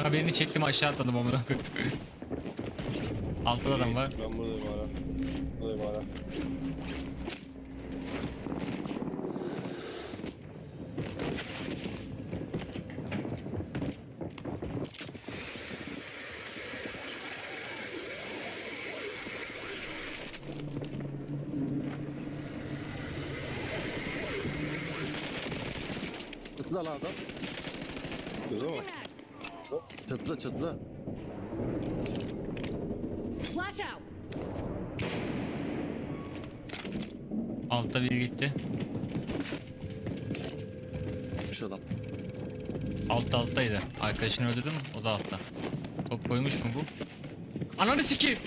Aga birini çektim aşağı atladım amına koyayım. Altta da adam var. Ben buradayım hala. Buradayım hala. Çatıda lan adam. Çatıda çatıda. Flash out. Altta biri gitti. Şu adam. Altta alttaydı. Arkadaşını öldürdüm o da altta. Top koymuş mu bu? Ananı sikeyim.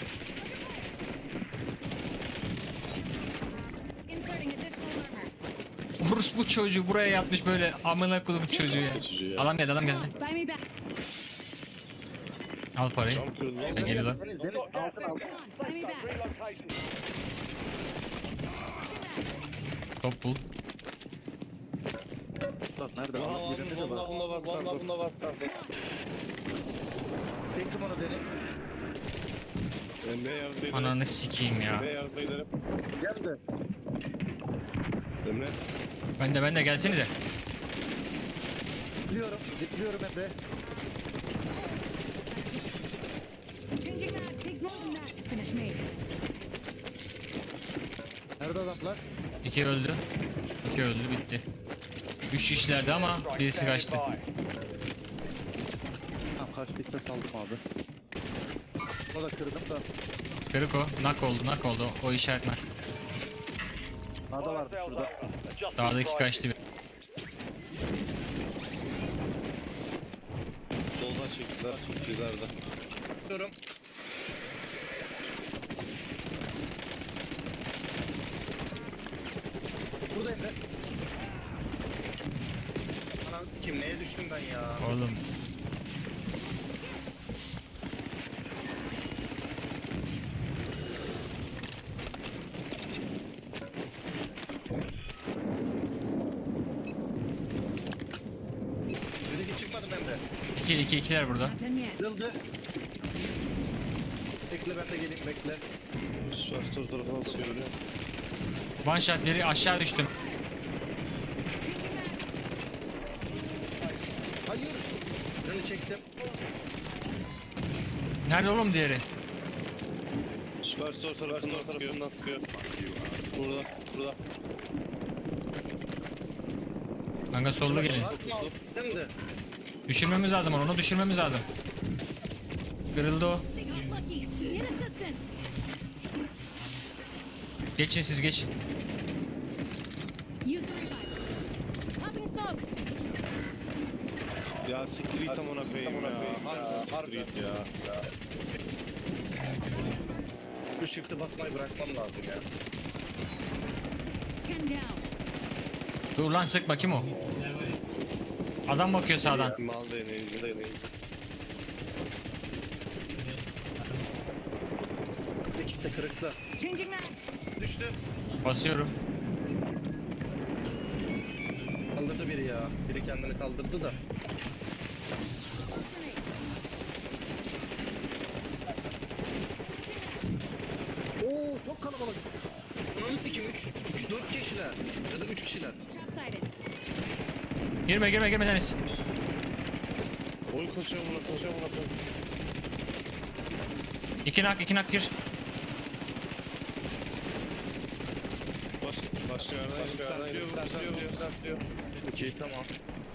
Urus bu çocuğu buraya yapmış böyle amına kodum çocuğu ya. Çocuğu ya. Adam geldi adam geldi. Buy me back. Al parayı. Lan. Ben geliyorlar. Deniz Deniz altın altın. Top bul. Lan nerede? Aa, Adam birinde de Vallahi var. bunda var. Vallahi bunda var. Çektim onu Deniz. Emre yardım ederim. Ananı sikeyim ya. Emre yardım ederim. Gel de. Emre. Ben de ben de gelsenize. Zıplıyorum. Zıplıyorum Emre. Changing that. Takes more than that to finish me. Nerede adamlar? İki öldü. İki öldü bitti. Üç kişilerdi ama birisi kaçtı. Tamam kaçtıysa saldım abi. O da kırdım da. Kırık o. Nak oldu nak oldu. O işaret nak. Dağda vardı şurada. Dağdaki kaçtı. Soldan çektiler. Çektilerdi. Diyorum. Burada Emre. Ananı sikeyim neye düştüm ben ya? Oğlum Dedi ki çıkmadım Emre. iki iki ikiler burada. Kırıldı. Bekle ben de geleyim bekle. Süperstar tarafına söylüyor. One shot biri aşağı düştüm. Hayır. Çektim. Nerede oğlum diğeri? Süperstar tarafından tarafından sıkıyor. Burada. Burada. Kanka sollu gelin. Düşürmemiz lazım onu. Onu düşürmemiz lazım. Kırıldı o. Geçin siz geçin. Ya siktir git amına koyayım ya. Harbi harbi git ya. Şu shift'e basmayı bırakmam lazım ya. Dur lan sıkma kim o? Adam bakıyor sağdan. Mal da yeneğin. de yeneğin. İkisi de kırıkta. Changing that. Düştü. Basıyorum. Kaldırdı biri ya. Biri kendini kaldırdı da. Oo çok kalabalık. Ananı sikim 3 3 4 kişiler ya da 3 kişiler. Girme girme girme Deniz. Oy koşuyor buna koşuyor buna koşuyor. İki nak iki nak gir. Baş, yükseltiyor, yükseltiyor, yükseltiyor. Okey tamam.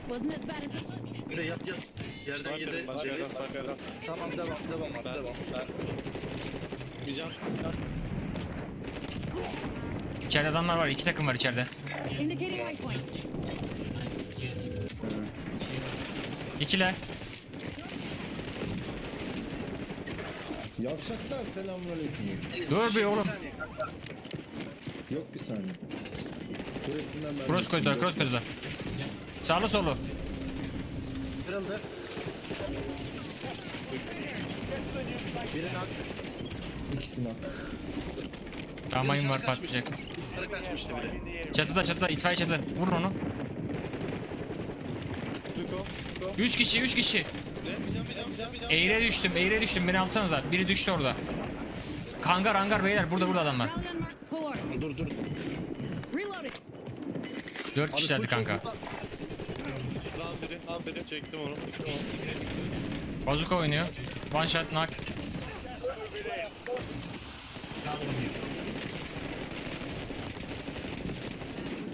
Wasn't as bad as this. Şuraya yat yat. Yerden yedi. Başka yerden, başka yerden, yerden. Tamam devam devam abi Ben, devam. ben. Bir can. İçeride adamlar var. iki takım var içeride. İkiler. Yavşaklar selamünaleyküm. Dur bir oğlum. Yok bir saniye. Suresinden ben Cross koydular cross koydular. Sağlı sollu. Kırıldı. Biri nak. ikisini al. Tamam mayın var patlayacak. Yukarı kaçmıştı biri. Çatıda çatıda itfaiye çatıda. Vurun onu. Tuko. Bazuko. 3 kişi 3 kişi. Bir can bir can bir can bir can. Eğre düştüm eğre düştüm beni alsanıza. Biri düştü orada. Hangar hangar beyler burada burada adamlar. Dur dur. Reloading. 4 kişilerdi kanka. Lan biri. Lan biri. Çektim onu. Çektim onu. Bazuka oynuyor. One shot knock.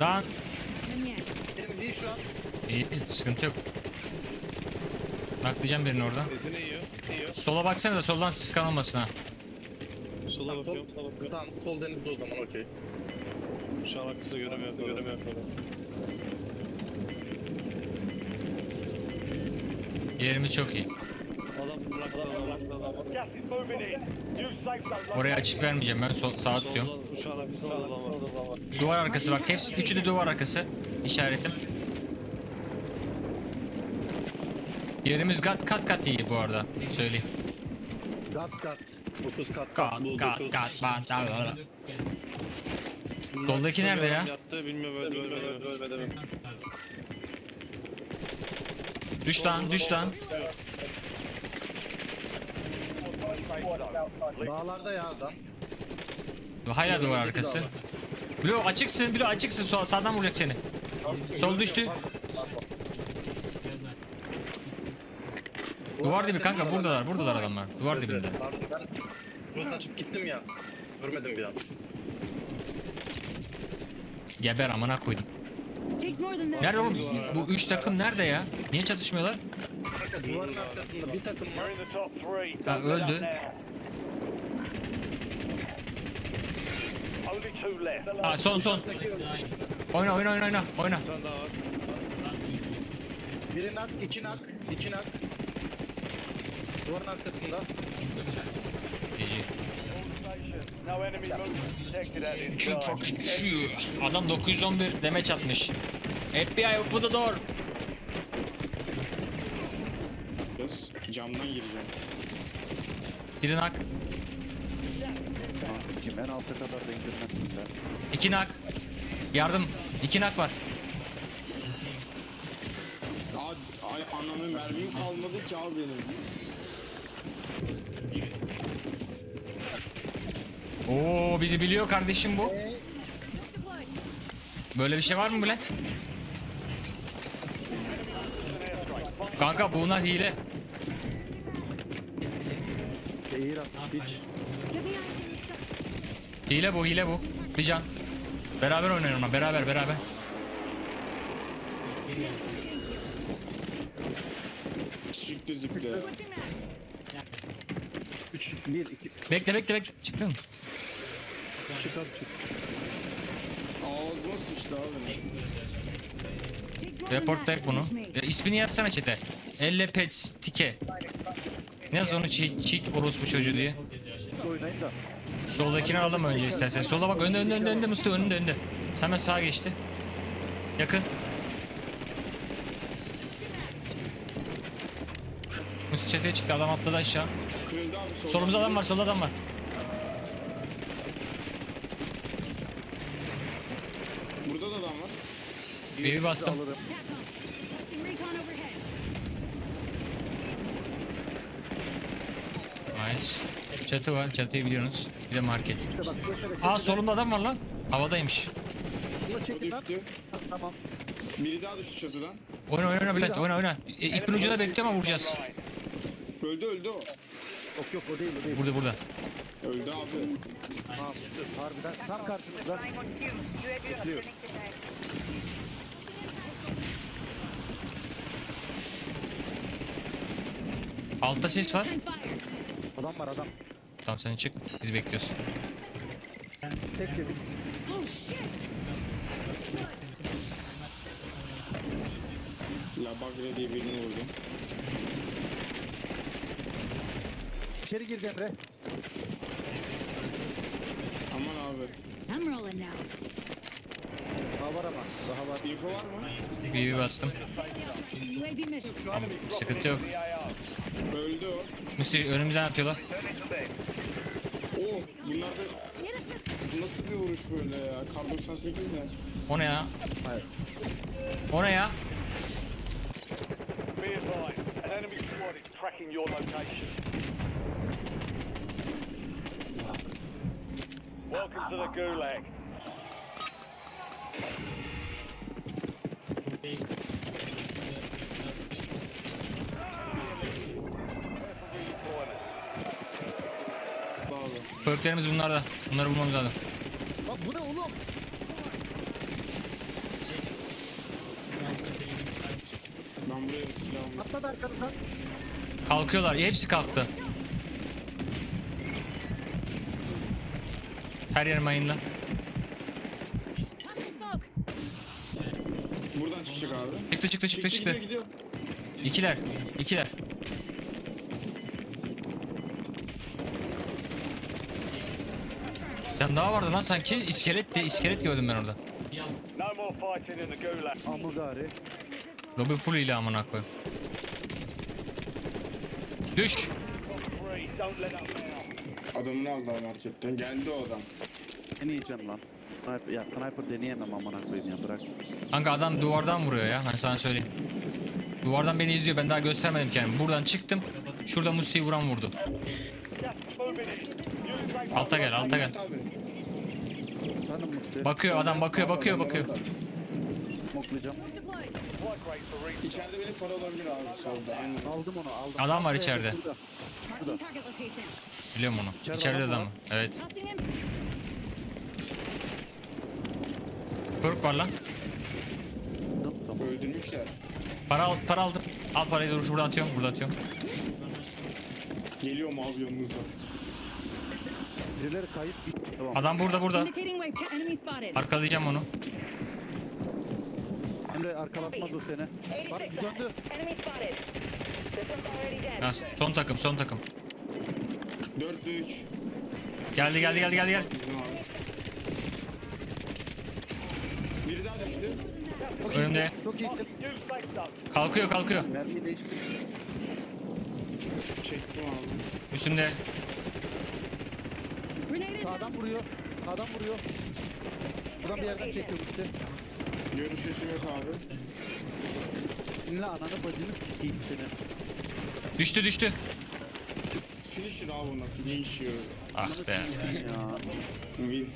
Lan. Benim değil şu an. iyi sıkıntı yok. Naklayacağım birini oradan. Etini yiyor. Yiyor. Sola baksana da soldan sıkan olmasın ha. Sola Tamam, bakıyorum. sol- Sola bakıyorum. Tamam sol denizde o zaman okey. Şu an arkası göremiyor. Göremiyor. Yerimiz çok iyi. Oraya açık vermeyeceğim ben sol, sağa tutuyorum. Duvar arkası bak hepsi üçü de duvar arkası. İşaretim. Yerimiz kat kat kat iyi bu arada. Söyleyeyim. Kat kat. 9 kat kat. Kat kat kat Soldaki nerede ya? Yattı bilmiyorum öldü ölmedi? Düş lan düş lan. Dağlarda ya adam. Hala duvar arkası. Bilo açıksın Bilo açıksın sol, sağdan vuracak seni. Sol düştü. Duvar dibi kanka buradalar buradalar adamlar. Duvar Evet, dibinde. evet. Ben açıp gittim ya. Görmedim bir an. Geber amına koydum. Takes more than that. Nerede oğlum? Bu üç takım nerede ya? Niye çatışmıyorlar? Kanka duvarın arkasında bir takım var. Ha, öldü. Ha son son. Oyna oyna oyna oyna oyna. Bir tane daha var. Biri nak, iki nak, iki nak. Duvarın arkasında. İyi. Çok fucking. Adam 911 demeç atmış. FBI open the door. Camdan gireceğim. Biri nak. Kim en alta kadar da indirmezsin sen. İki nak. Yardım. İki nak var. Aa, ay ananın mermim kalmadı ki abi benim. Oo bizi biliyor kardeşim bu. Böyle bir şey var mı Bülent? Kanka bunlar hile. Eğir at, hiç. Hile bu hile bu. Bir can. Beraber oynayalım ama beraber beraber. Çıktı that. 3, 1, 2, Bekle bekle bekle. Çıktın çık at çık. Ağzıma sıçtı abi. Ek bunu. Ya, ismini yazsana çete. Elle pets tike. Ne onu cheat, cheat orospu çocuğu diye. Oynayın da. Soldakini alalım önce istersen. Sola bak önde önde önde önde Mustafa önünde önde. Hemen sağa geçti. Yakın. Mustafa çeteye çıktı adam atladı aşağı. Solumuzda adam var solda adam var. Burada da adam var. Bir bastım. Alırım. Çatı var çatıyı biliyorsunuz. Bir de market. İşte bak köşede. Aa solumda adam var lan. Havadaymış. Bunu çekin lan. Düştü. Tamam. Biri daha düştü çatıdan. Oyna oyna oyna Bülent oyna oyna. E, ipin ucunda bekliyorum ama vuracağız. Öldü öldü o. Yok yok o değil o değil. Burada burada. Öldü abi. Tamam. Harbiden tam karşımızda. Bekliyor. Altta ses var. Adam var adam. Tamam sen çık. Biz bekliyoruz. Tek yedik. La Bagre diye birini vurdum. İçeri girdi Emre. Aman abi. I'm rolling now. Daha var ama. Daha var. Info var mı? Bir bir bastım. UAV mission. Tamam, sıkıntı yok. Öldü o. Musti önümüzden atıyorlar. Bunlar da... Bu nasıl bir vuruş böyle ya? Kar 98 ne? O ne ya? Hayır. O ne ya? Be tracking your location. Welcome to the Gulag. Perklerimiz bunlarda. Bunları bulmamız lazım. Lan bu ne oğlum? Ben buraya silahımı. Atladı arkanızdan. Kalkıyorlar. Hepsi kalktı. Her yer mayında. Buradan çıkacak abi. Çıktı çıktı çıktı çıktı. Gidiyor gidiyor. İkiler. İkiler. Sen daha vardı lan sanki. İskelet diye iskelet gördüm ben orada. No more fighting in the Gulag. Amugari. Lobi full ile amına koyayım. Düş. Three, don't let up now. Adamını aldılar marketten. Geldi o adam. Deneyeceğim lan. Sniper, ya sniper deneyemem amına koyayım ya bırak. Kanka adam duvardan vuruyor ya. Ben sana söyleyeyim. Duvardan beni izliyor. Ben daha göstermedim kendimi. Buradan çıktım. Şurada Musti'yi vuran vurdu. Just moving in. Alta gel, alta gel. Bakıyor adam bakıyor bakıyor bakıyor. İçeride benim para olabilir abi solda. Aynen. Aldım onu aldım. Adam var içeride. Şurada. Biliyorum onu. İçeride İçeride adam adam. Evet. Perk var lan. Öldürmüşler. Para al, para aldım. Al parayı dur burada atıyorum, burada atıyorum. Geliyor mu abi yanınıza? Birileri kayıp gitti. Tamam. Adam burada burada. Indicating waypoint. Enemy spotted. Arkalayacağım onu. Emre arkalatmaz o seni. Bak döndü. Enemy spotted. This one's already dead. Ha, son takım, son takım. 4 ve 3. Geldi geldi geldi geldi geldi. Bizim abi. Biri daha düştü. Önümde. Çok iyisin. Use safe zone. Kalkıyor kalkıyor. Mermiyi değiştir. Çektim abi. Üstünde. Sağdan vuruyor. Sağdan vuruyor. Buradan bir yerden çekiyor işte. Görüş açım yok abi. Dinle ananı bacını sikeyim seni. Düştü düştü. Finisher abi ona. Finisher. Ah be. Ya. Win.